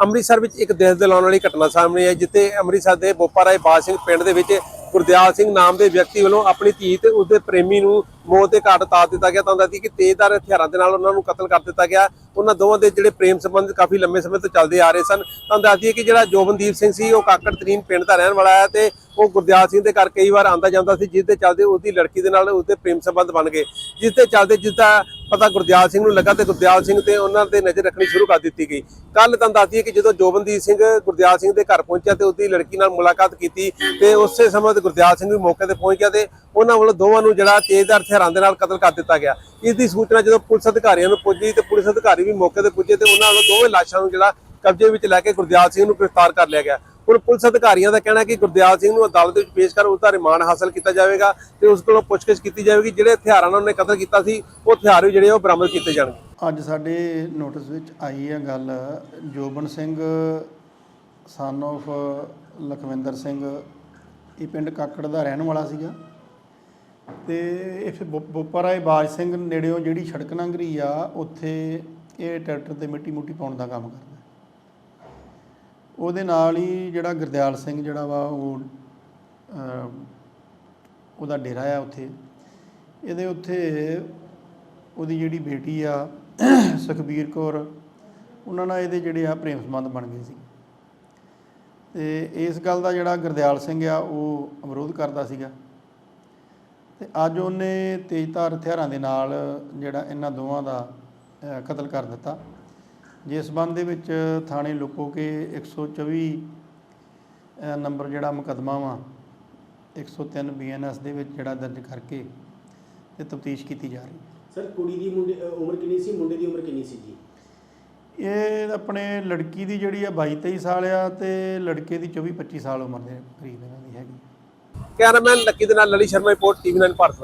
ਅੰਮ੍ਰਿਤਸਰ ਵਿੱਚ ਇੱਕ ਦਿਲ ਦਿਲਾਉਣ ਵਾਲੀ ਘਟਨਾ ਸਾਹਮਣੇ ਆਈ, ਜਿੱਥੇ ਅੰਮ੍ਰਿਤਸਰ ਦੇ ਬੋਪਾ ਰਾਏ ਬਾਜ ਸਿੰਘ ਪਿੰਡ ਦੇ ਵਿੱਚ ਗੁਰਦਿਆਲ ਸਿੰਘ ਨਾਮ ਦੇ ਵਿਅਕਤੀ ਵੱਲੋਂ ਆਪਣੀ ਧੀ ਤੇ ਉਸਦੇ ਪ੍ਰੇਮੀ ਨੂੰ ਮੌਤ ਦੇ ਘਾਟ ਉਤਾਰ ਦਿੱਤਾ ਗਿਆ। ਤਾਂ ਦੱਸਦੀ ਕਿ ਤੇਜ਼ਦਾਰ ਹਥਿਆਰਾਂ ਦੇ ਨਾਲ ਉਹਨਾਂ ਨੂੰ ਕਤਲ ਕਰ ਦਿੱਤਾ ਗਿਆ। ਉਹਨਾਂ ਦੋਵਾਂ ਦੇ ਜਿਹੜੇ ਪ੍ਰੇਮ ਸੰਬੰਧ ਕਾਫੀ ਲੰਮੇ ਸਮੇਂ ਤੋਂ ਚੱਲਦੇ ਆ ਰਹੇ ਸਨ। ਤਾਂ ਦੱਸਦੀ ਹੈ ਕਿ ਜਿਹੜਾ ਜੋਬਨਦੀਪ ਸਿੰਘ ਸੀ, ਉਹ ਕਾਕੜ ਤਰੀਨ ਪਿੰਡ ਦਾ ਰਹਿਣ ਵਾਲਾ ਹੈ ਤੇ ਉਹ ਗੁਰਦਿਆਲ ਸਿੰਘ ਦੇ ਘਰ ਕਈ ਵਾਰ ਆਂਦਾ ਜਾਂਦਾ ਸੀ, ਜਿਸ ਦੇ ਚੱਲਦੇ ਉਸਦੀ ਲੜਕੀ ਦੇ ਨਾਲ ਉਸਦੇ ਪ੍ਰੇਮ ਸੰਬੰਧ ਬਣ ਗਏ। ਜਿਸ ਦੇ ਚੱਲਦੇ ਜਿਸ ਦਾ ਪਤਾ ਗੁਰਦਿਆਲ ਸਿੰਘ ਨੂੰ ਲੱਗਾ ਤੇ ਗੁਰਦਿਆਲ ਸਿੰਘ ਤੇ ਉਹਨਾਂ ਤੇ ਨਜ਼ਰ ਰੱਖਣੀ ਸ਼ੁਰੂ ਕਰ ਦਿੱਤੀ ਗਈ। ਕੱਲ ਤਾਂ ਦੱਸਦੀ ਹੈ ਕਿ ਜਦੋਂ ਜੋਬਨਦੀਪ ਸਿੰਘ ਗੁਰਦਿਆਲ ਸਿੰਘ ਦੇ ਘਰ ਪਹੁੰਚਿਆ ਤੇ ਉਹਦੀ ਲੜਕੀ ਨਾਲ ਮੁਲਾਕਾਤ ਕੀਤੀ ਤੇ ਉਸੇ ਸਮੇਂ ਤੇ ਗੁਰਦਿਆਲ ਸਿੰਘ ਵੀ ਮੌਕੇ ਤੇ ਪਹੁੰਚ ਗਿਆ ਤੇ ਉਹਨਾਂ ਵੱਲੋਂ ਦੋਵਾਂ ਨੂੰ ਜਿਹੜਾ ਤੇਜ਼ਧਾਰ ਹਥਿਆਰਾਂ ਦੇ ਨਾਲ ਕਤਲ ਕਰ ਦਿੱਤਾ ਗਿਆ। ਇਸ ਦੀ ਸੂਚਨਾ ਜਦੋਂ ਪੁਲਿਸ ਅਧਿਕਾਰੀਆਂ ਨੂੰ ਪੁੱਜੀ ਤੇ ਪੁਲਿਸ ਅਧਿਕਾਰੀ ਵੀ ਮੌਕੇ ਤੇ ਪੁੱਜੇ ਤੇ ਉਹਨਾਂ ਵੱਲੋਂ ਦੋਵੇਂ ਲਾਸ਼ਾਂ ਨੂੰ ਜਿਹੜਾ ਕਬਜ਼ੇ ਵਿੱਚ ਲੈ ਕੇ ਗੁਰਦਿਆਲ ਸਿੰਘ ਨੂੰ ਗ੍ਰਿਫਤਾਰ ਕਰ ਲਿਆ ਗਿਆ। ਹੁਣ ਪੁਲਿਸ ਅਧਿਕਾਰੀਆਂ ਦਾ ਕਹਿਣਾ ਕਿ ਗੁਰਦਿਆਲ ਸਿੰਘ ਨੂੰ ਅਦਾਲਤ ਵਿੱਚ ਪੇਸ਼ ਕਰ ਉਸ ਦਾ ਰਿਮਾਂਡ ਹਾਸਲ ਕੀਤਾ ਜਾਵੇਗਾ ਤੇ ਉਸ ਕੋਲੋਂ ਪੁੱਛਗਿੱਛ ਕੀਤੀ ਜਾਵੇਗੀ। ਜਿਹੜੇ ਹਥਿਆਰਾਂ ਨਾਲ ਉਹਨੇ ਕਤਲ ਕੀਤਾ ਸੀ, ਉਹ ਹਥਿਆਰ ਵੀ ਜਿਹੜੇ ਉਹ ਬਰਾਮਦ ਕੀਤੇ ਜਾਣਗੇ। ਅੱਜ ਸਾਡੇ ਨੋਟਿਸ ਵਿੱਚ ਆਈ ਹੈ ਗੱਲ ਜੋਬਨ ਸਿੰਘ ਸਨ of ਲਖਵਿੰਦਰ ਸਿੰਘ, ਇਹ ਪਿੰਡ ਕਾਕੜ ਦਾ ਰਹਿਣ ਵਾਲਾ ਸੀਗਾ। ਤੇ ਇਹ ਬੋਪਰਾਏ ਬਾਜ ਸਿੰਘ ਨੇੜਿਓਂ ਜਿਹੜੀ ਸੜਕ ਲੰਘਰੀ ਆ, ਉੱਥੇ ਇਹ ਟਰੈਕਟਰ ਤੇ ਮਿੱਟੀ ਮੁੱਟੀ ਪਾਉਣ ਦਾ ਕੰਮ ਕਰਦਾ। ਉਹਦੇ ਨਾਲ ਹੀ ਜਿਹੜਾ ਗੁਰਦਿਆਲ ਸਿੰਘ ਜਿਹੜਾ ਵਾ ਉਹ ਉਹਦਾ ਡੇਰਾ ਆ ਉੱਥੇ। ਇਹਦੇ ਉੱਥੇ ਉਹਦੀ ਜਿਹੜੀ ਬੇਟੀ ਆ, ਸੁਖਬੀਰ ਕੌਰ, ਉਹਨਾਂ ਨਾਲ ਇਹਦੇ ਜਿਹੜੇ ਆ ਪ੍ਰੇਮ ਸੰਬੰਧ ਬਣ ਗਏ ਸੀ। ਤੇ ਇਸ ਗੱਲ ਦਾ ਜਿਹੜਾ ਗੁਰਦਿਆਲ ਸਿੰਘ ਆ, ਉਹ ਵਿਰੋਧ ਕਰਦਾ ਸੀਗਾ। ਤੇ ਅੱਜ ਉਹਨੇ ਤੇਜ਼ਧਾਰ ਹਥਿਆਰਾਂ ਦੇ ਨਾਲ ਜਿਹੜਾ ਇਹਨਾਂ ਦੋਵਾਂ ਦਾ ਕਤਲ ਕਰ ਦਿੱਤਾ। ਜਿਸ ਸੰਬੰਧ ਦੇ ਵਿੱਚ ਥਾਣੇ ਲੋਕੋ ਕੇ 124 ਅਹ, ਨੰਬਰ ਜਿਹੜਾ ਮੁਕੱਦਮਾ ਵਾ 103 ਬੀਐਨਐਸ ਦੇ ਵਿੱਚ ਜਿਹੜਾ ਦਰਜ ਕਰਕੇ ਤੇ ਤਫਤੀਸ਼ ਕੀਤੀ ਜਾ ਰਹੀ ਹੈ। ਸਰ ਕੁੜੀ ਦੀ ਮੁੰਡੇ ਉਮਰ ਕਿੰਨੀ ਸੀ? ਮੁੰਡੇ ਦੀ ਉਮਰ ਕਿੰਨੀ ਸੀ ਜੀ? ਇਹ ਆਪਣੇ ਲੜਕੀ ਦੀ ਜਿਹੜੀ ਆ 22 23 ਸਾਲ ਆ ਤੇ ਲੜਕੇ ਦੀ 24 25 ਸਾਲ ਉਮਰ ਦੇ ਕਰੀਬ ਇਹਨਾਂ ਦੀ ਹੈਗੀ। ਕੈਮਰਾਮੈਨ ਲੱਕੀ ਦੇ ਨਾਲ ਲਲੀ ਸ਼ਰਮਾ ਰਿਪੋਰਟ ਟੀਵੀ 9 ਭਾਰਤ